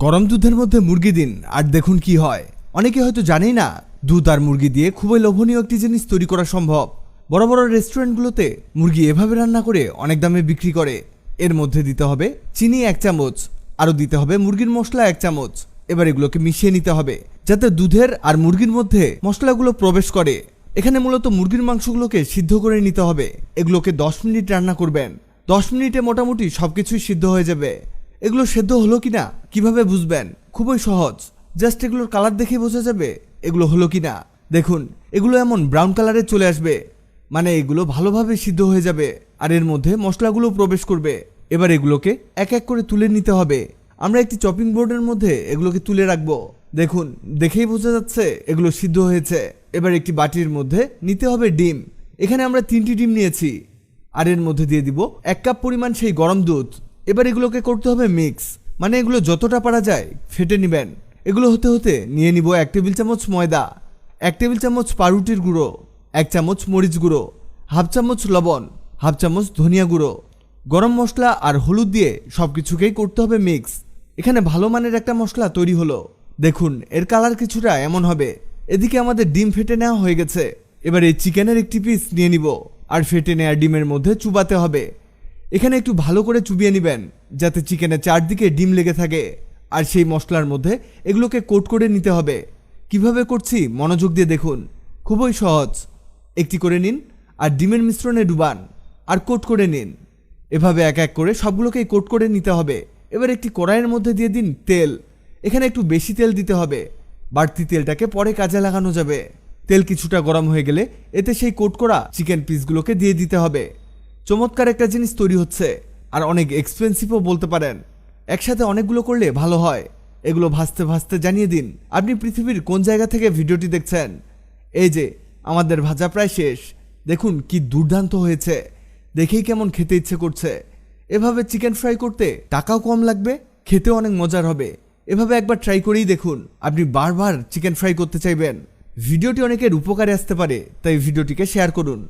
গরম দুধের মধ্যে মুরগি দিন, আর দেখুন কি হয়। অনেকে হয়তো জানেই না, দুধ আর মুরগি দিয়ে খুবই লোভনীয় একটি জিনিস তৈরি করা সম্ভব। বড় বড় রেস্টুরেন্টগুলোতে মুরগি এভাবে রান্না করে অনেক দামে বিক্রি করে। এর মধ্যে দিতে হবে চিনি এক চামচ, আরও দিতে হবে মুরগির মশলা এক চামচ। এবার এগুলোকে মিশিয়ে নিতে হবে, যাতে দুধের আর মুরগির মধ্যে মশলাগুলো প্রবেশ করে। এখানে মূলত মুরগির মাংসগুলোকে সিদ্ধ করে নিতে হবে। এগুলোকে দশ মিনিট রান্না করবেন। দশ মিনিটে মোটামুটি সবকিছুই সিদ্ধ হয়ে যাবে। এগুলো সেদ্ধ হলো কি না কীভাবে বুঝবেন? খুবই সহজ। জাস্ট এগুলোর কালার দেখে বোঝা যাবে এগুলো হলো কিনা। দেখুন, এগুলো এমন ব্রাউন কালারে চলে আসবে। মানে এগুলো ভালোভাবে সিদ্ধ হয়ে যাবে আর এর মধ্যে মশলাগুলো প্রবেশ করবে। এবার এগুলোকে এক এক করে তুলে নিতে হবে। আমরা একটি চপিং বোর্ডের মধ্যে এগুলোকে তুলে রাখব। দেখুন, দেখেই বোঝা যাচ্ছে এগুলো সিদ্ধ হয়েছে। এবার একটি বাটির মধ্যে নিতে হবে ডিম। এখানে আমরা তিনটি ডিম নিয়েছি। আর এর মধ্যে দিয়ে দিব এক কাপ পরিমাণ সেই গরম দুধ। এবার এগুলোকে করতে হবে মিক্স মানে এগুলো যতটা পারা যায়, ফেটে নেবেন। এগুলো হতে হতে নিয়ে নিব এক টেবিল চামচ ময়দা, এক টেবিল চামচ পাউরুটির গুঁড়ো, এক চামচ মরিচ গুঁড়ো, হাফ চামচ লবণ, হাফ চামচ ধনিয়া গুঁড়ো। গরম মশলা আর হলুদ দিয়ে সব কিছুকেই করতে হবে মিক্স এখানে ভালো মানের একটা মশলা তৈরি হলো। দেখুন, এর কালার কিছুটা এমন হবে। এদিকে আমাদের ডিম ফেটে নেওয়া হয়ে গেছে। এবার এই চিকেনের একটি পিস নিয়ে নিব। আর ফেটে নেওয়া ডিমের মধ্যে চুবাতে হবে। এখানে একটু ভালো করে চুবিয়ে নেবেন, যাতে চিকেনের চারদিকে ডিম লেগে থাকে। আর সেই মশলার মধ্যে এগুলোকে কোট করে নিতে হবে। কীভাবে করছি, মনোযোগ দিয়ে দেখুন। খুবই সহজ। একটি করে নিন, আর ডিমের মিশ্রণে ডুবান, আর কোট করে নিন। এভাবে এক এক করে সবগুলোকেই কোট করে নিতে হবে। এবার একটি কড়াইয়ের মধ্যে দিয়ে দিন তেল। এখানে একটু বেশি তেল দিতে হবে। বাড়তি তেলটাকে পরে কাজে লাগানো যাবে। তেল কিছুটা গরম হয়ে গেলে এতে সেই কোট করা চিকেন পিসগুলোকে দিয়ে দিতে হবে। চমৎকার একটা জিনিস তৈরি হচ্ছে, আর অনেক এক্সপেন্সিভও বলতে পারেন। একসাথে অনেকগুলো করলে ভালো হয়। এগুলো ভাজতে ভাসতে জানিয়ে দিন, আপনি পৃথিবীর কোন জায়গা থেকে ভিডিওটি দেখছেন? এই যে, আমাদের ভাজা প্রায় শেষ। দেখুন কি দুর্দান্ত হয়েছে। দেখেই কেমন খেতে ইচ্ছে করছে। এভাবে চিকেন ফ্রাই করতে টাকাও কম লাগবে, খেতেও অনেক মজার হবে। এভাবে একবার ট্রাই করেই দেখুন, আপনি বারবার চিকেন ফ্রাই করতে চাইবেন। ভিডিওটি অনেকের উপকারে আসতে পারে, তাই ভিডিওটিকে শেয়ার করুন।